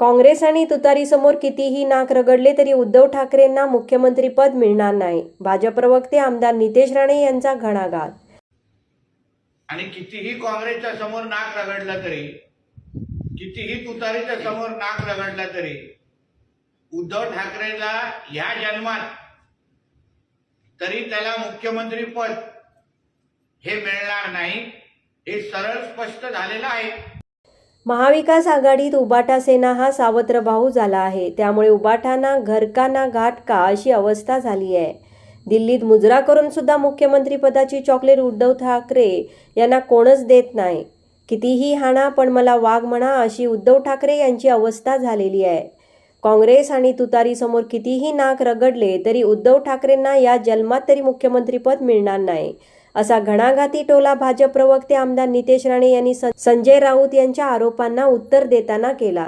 काँग्रेस आणि तुतारीसमोर कितीही नाक रगडले तरी उद्धव ठाकरेंना मुख्यमंत्रीपद मिळणार नाही. भाजप प्रवक्ते आमदार नितेश राणे यांचा घणाघात. आणि कितीही काँग्रेसच्या समोर नाक रगडलं तरी कितीही तुतारीच्या समोर नाक रगडलं तरी उद्धव ठाकरेला ह्या जन्मात तरी त्याला मुख्यमंत्री पद हे मिळणार नाही हे सरळ स्पष्ट झालेलं आहे. महाविकास आघाडीत उबाटा सेना हा सावत्र भाऊ झाला आहे. त्यामुळे उबाटाना घरकाना घाटका अशी अवस्था झाली आहे. दिल्लीत मुजरा करून सुद्धा मुख्यमंत्रीपदाची चॉकलेट उद्धव ठाकरे यांना कोणच देत नाही. कितीही हाणा पण मला वाघ म्हणा अशी उद्धव ठाकरे यांची अवस्था झालेली आहे. काँग्रेस आणि तुतारीसमोर कितीही नाक रगडले तरी उद्धव ठाकरेंना या जन्मात तरी मुख्यमंत्रीपद मिळणार नाही. असा घणाघाती टोला भाजप प्रवक्ते आमदार नितेश राणे यांनी संजय राऊत यांच्या आरोपांना उत्तर देताना केला.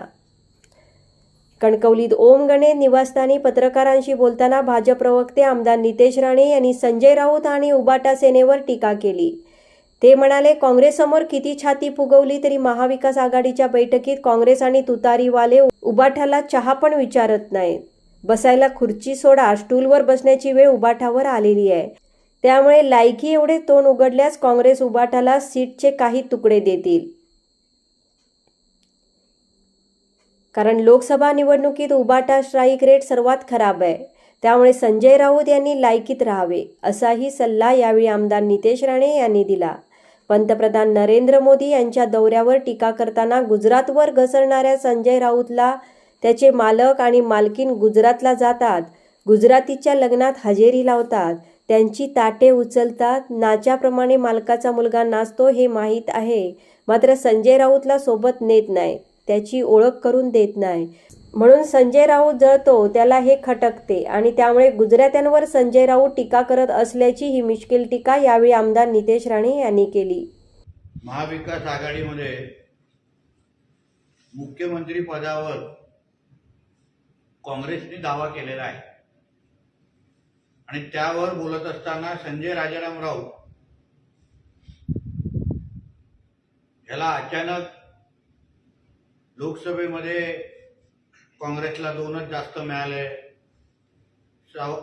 कणकवलीत ओम गणे निवासस्थानी पत्रकारांशी बोलताना भाजप प्रवक्ते आमदार नितेश राणे यांनी संजय राऊत आणि उबाटा सेनेवर टीका केली. ते म्हणाले काँग्रेससमोर किती छाती फुगवली तरी महाविकास आघाडीच्या बैठकीत काँग्रेस आणि तुतारीवाले उबाठाला चहा पण विचारत नाहीत. बसायला खुर्ची सोडा स्टूलवर बसण्याची वेळ उबाठावर आलेली आहे. त्यामुळे लायकी एवढे तोंड उघडल्यास काँग्रेस उबाटाला सीटचे काही तुकडे देतील. कारण लोकसभा निवडणुकीत उबाटा स्ट्राईक रेट सर्वात खराब आहे. त्यामुळे संजय राऊत यांनी लायकीत राहावे असाही सल्ला यावेळी आमदार नितेश राणे यांनी दिला. पंतप्रधान नरेंद्र मोदी यांच्या दौऱ्यावर टीका करताना गुजरातवर घसरणाऱ्या संजय राऊतला त्याचे मालक आणि मालकीन गुजरातला जातात. गुजरातीच्या लग्नात हजेरी लावतात. त्यांची ताटे उचलतात. नाच्याप्रमाणे मालकाचा मुलगा नाचतो हे माहीत आहे. मात्र संजय राऊतला सोबत नेत नाही. त्याची ओळख करून देत नाही. म्हणून संजय राऊत जळतो. त्याला हे खटकते आणि त्यामुळे गुजरात्यांवर संजय राऊत टीका करत असल्याची ही मिश्किल टीका यावेळी आमदार नितेश राणे यांनी केली. महाविकास आघाडीमध्ये मुख्यमंत्री पदावर काँग्रेसने दावा केलेला आहे. आणि त्यावर बोलत असताना संजय राजाराम राऊत याला अचानक लोकसभेमध्ये काँग्रेसला दोनच जास्त मिळाले. साव-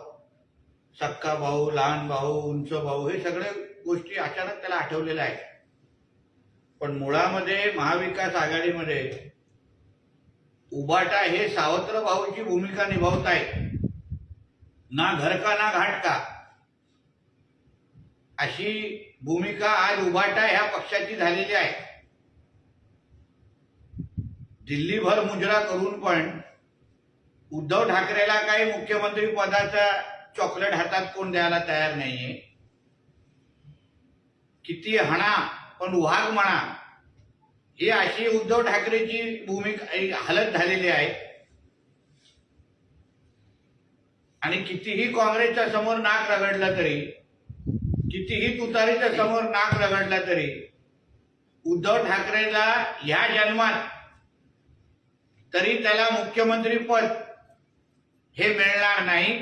सक्का भाऊ लहान भाऊ उंच भाऊ हे सगळे गोष्टी अचानक त्याला आठवलेल्या आहेत. पण मुळामध्ये महाविकास आघाडीमध्ये उबाटा हे सावत्र भाऊची भूमिका निभावत आहेत ना घर का ना घाट का? अशी भूमिका आज उभाटा ह्या पक्षाची झालेली आहे. दिल्लीभर मुजरा करून पण उद्धव ठाकरेला काही मुख्यमंत्री पदाचा चॉकलेट हातात कोण द्यायला तयार नाहीये. किती हणा पण वाघ म्हणा ही अशी उद्धव ठाकरेची भूमिका हालत झालेली आहे. आणि कितीही काँग्रेसच्या समोर नाक रगडलं तरी कितीही तुतारीच्या समोर नाक रगडलं तरी उद्धव ठाकरेला ह्या जन्मात तरी त्याला मुख्यमंत्री पद हे मिळणार नाही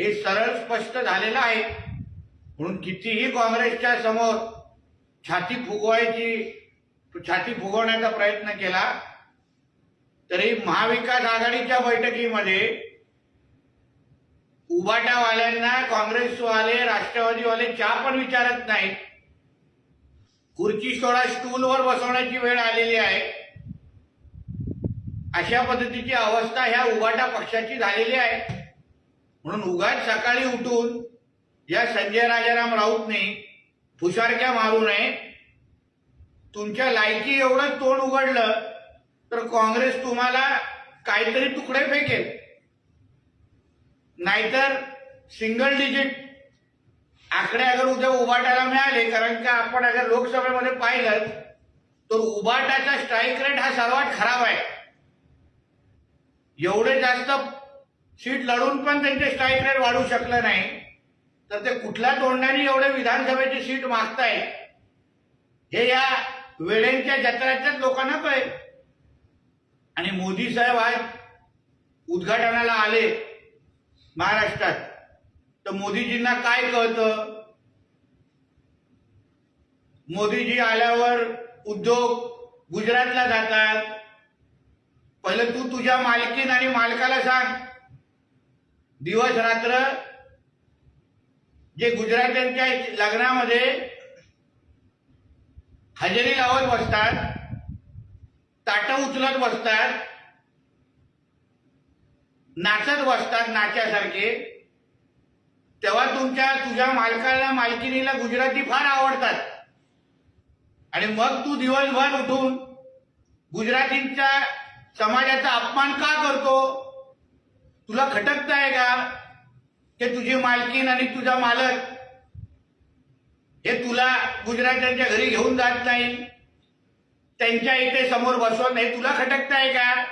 हे सरळ स्पष्ट झालेलं आहे. म्हणून कितीही काँग्रेसच्या समोर छाती फुगवायची छाती फुगवण्याचा प्रयत्न केला तरी महाविकास आघाडीच्या बैठकीमध्ये उबाटावाल्यांना काँग्रेसवाले राष्ट्रवादीवाले चहा पण विचारत नाहीत. खुर्ची सोडा स्टूलवर बसवण्याची वेळ आलेली आहे. अशा पद्धतीची अवस्था ह्या उबाटा पक्षाची झालेली आहे. म्हणून उघाट सकाळी उठून या संजय राजाराम राऊतने फुशारक्या मारू नये. तुमच्या लायकी एवढं तोंड उघडलं तर काँग्रेस तुम्हाला काहीतरी तुकडे फेकेल. नाहीतर सिंगल डिजिट आकडे अगर उद्या उबाटाला मिळाले कारण का आपण अगर लोकसभेमध्ये पाहिलं तर उबाटाचा स्ट्राईक रेट हा सर्वात खराब आहे. एवढे जास्त सीट लढून पण त्यांचे स्ट्राईक रेट वाढू शकलं नाही. तर ते कुठल्या तोंडाने एवढे विधानसभेची सीट मागताय हे या वेळेंच्या जत्राच्याच लोकांना कळेल. आणि मोदी साहेब आज उद्घाटनाला आले. महाराष्ट्रात. तर मोदीजींना काय कळतं? मोदीजी आल्यावर उद्योग गुजरातला जातात. पहिलं तू तुझ्या मालकीन आणि मालकाला सांग. दिवस रात्र जे गुजरात्यांच्या लग्नामध्ये हजेरी लावत बसतात ताटं उचलत बसतात नाचत बसतात नाच्यासारखे. तेव्हा तुमच्या तुझ्या मालकाला मालकिनीला गुजराती फार आवडतात. आणि मग तू दिवसभर उठून गुजरातींच्या समाजाचा अपमान का करतो? तुला खटकत आहे का? की तुझी मालकीन आणि तुझा मालक हे तुला गुजरात्यांच्या घरी घेऊन जात नाही. त्यांच्या इथे समोर बसवत नाही तुला खटकत आहे का?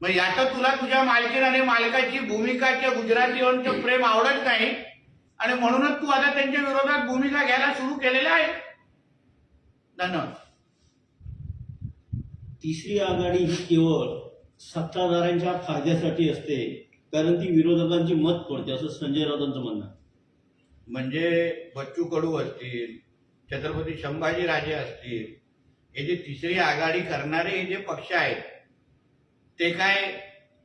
मग याचं तुला तुझ्या मालकीन आणि मालकाची भूमिका किंवा गुजरातीवांचं प्रेम आवडत नाही. आणि म्हणूनच तू आता त्यांच्या विरोधात भूमिका घ्यायला सुरू केलेल्या आहे धन्यवाद. तिसरी आघाडी ही केवळ सत्ताधाऱ्यांच्या फायद्यासाठी असते कारण ती विरोधकांची मत पडते असं संजय राऊतांचं म्हणणं आहे. म्हणजे बच्चू कडू असतील छत्रपती संभाजी राजे असतील हे जे तिसरी आघाडी करणारे हे जे पक्ष आहेत ते काय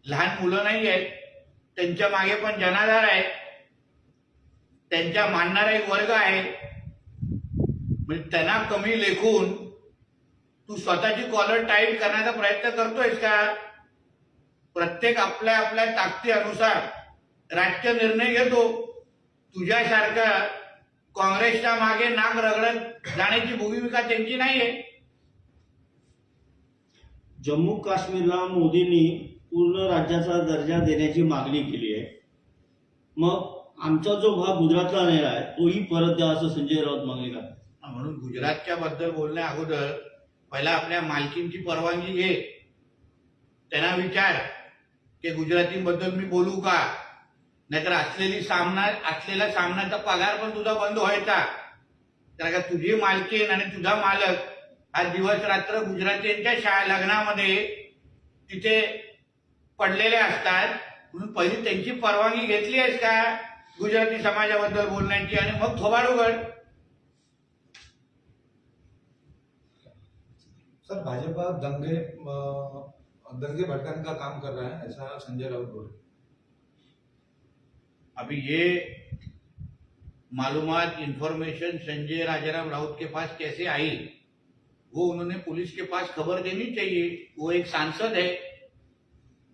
लहान मुलं नाही आहेत त्यांच्या मागे पण जनाधार आहे त्यांच्या मानणारा एक वर्ग आहे. म्हणजे त्यांना कमी लेखून तू स्वतःची कॉलर टाईट करण्याचा प्रयत्न करतोयस का? प्रत्येक आपल्या आपल्या ताकदीनुसार राजकीय निर्णय घेतो. तुझ्यासारखा काँग्रेसच्या मागे नाक रगडत जाण्याची भूमिका त्यांची नाहीये. जम्मू काश्मीरला मोदींनी पूर्ण राज्याचा दर्जा देण्याची मागणी केली आहे. मग आमचा जो भाग गुजरातला राहिला आहे तोही परत द्या असं संजय राऊत मागणी करतात. म्हणून गुजरातच्या बद्दल बोलण्या अगोदर पहिला आपल्या मालकींची परवानगी घे. त्यांना विचार की गुजरातींबद्दल मी बोलू का? नाहीतर असलेली सामना असलेला सामनाचा पगार पण तुझा बंद व्हायचा. तर का तुझी मालकीन आणि तुझा मालक आज दिवस रात्र गुजरातींच्या शाळा लग्नामध्ये तिथे पडलेले असतात. म्हणून पहिली त्यांची परवानगी घेतली आहेस का? गुजराती समाजाबद्दल बोलण्याची आणि मग थोबाड उघड सर भाजपा दंगे दंगे भड़काने का काम कर रहा है ऐसा संजय राउत बोल हैं। अभी ये मालूमात इंफॉर्मेशन संजय राजाराम राउत के पास कैसे आई? वो उन्होंने पुलिस के पास खबर देनी चाहिए। वो एक सांसद है।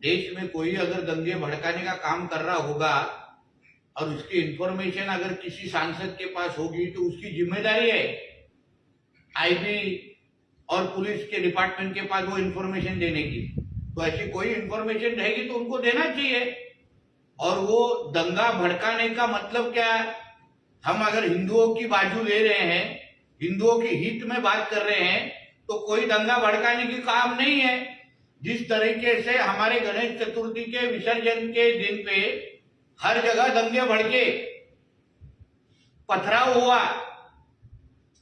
देश में कोई अगर दंगे भड़काने का काम कर रहा होगा और उसकी इंफॉर्मेशन अगर किसी सांसद के पास होगी तो उसकी ज़िम्मेदारी है। आईबी और पुलिस के डिपार्टमेंट के पास वो इंफॉर्मेशन देने की। तो ऐसी कोई इंफॉर्मेशन रहेगी तो उनको देना चाहिए। और वो दंगा भड़काने का मतलब क्या? हम अगर हिंदुओं की बाजू ले रहे हैं हिंदुओं के हित में बात कर रहे हैं तो कोई दंगा भड़काने की काम नहीं है। जिस तरीके से हमारे गणेश चतुर्थी के विसर्जन के दिन पे हर जगह दंगे भड़के, पथराव हुआ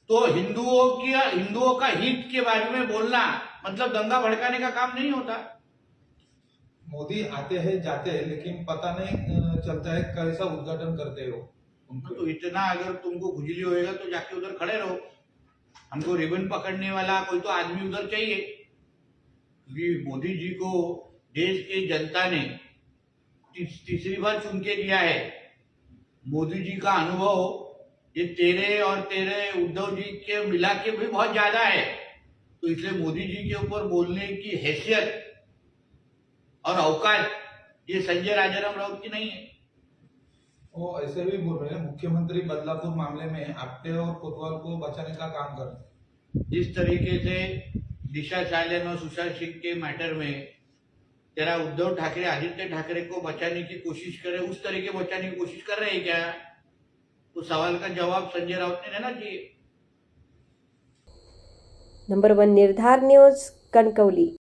तो हिंदुओं की, हिंदुओं का हित के बारे में बोलना मतलब दंगा भड़काने का काम नहीं होता। मोदी आते हैं, जाते हैं, लेकिन पता नहीं चलता है, कैसा उद्घाटन करते हो? उनके तो इतना अगर तुमको खुजली होएगा तो जाके उधर खड़े रहो। हमको रिबन पकड़ने वाला कोई तो आदमी उधर चाहिए। क्योंकि मोदी जी को देश के जनता ने तीस, तीसरी बार चुन के दिया है। मोदी जी का अनुभव ये तेरे और तेरे उद्धव जी के मिला के भी बहुत ज़्यादा है। तो इसलिए मोदी जी के ऊपर बोलने की हैसियत और अवकाश ये संजय राजाराम राउत की नहीं है। वो ऐसे भी बोल रहे हैं मुख्यमंत्री बदलापुर मामले में आपटे और कोतवाल को बचाने का काम कर रहे हैं। जिस तरीके से दिशा सालन और सुशांत सिंह के मैटर में तेरा उद्धव ठाकरे आदित्य ठाकरे को बचाने की कोशिश करे उस तरीके बचाने की कोशिश कर रहे हैं क्या? तो सवाल का जवाब संजय राउत ने देना चाहिए। Number one Nirdhar news Kankavli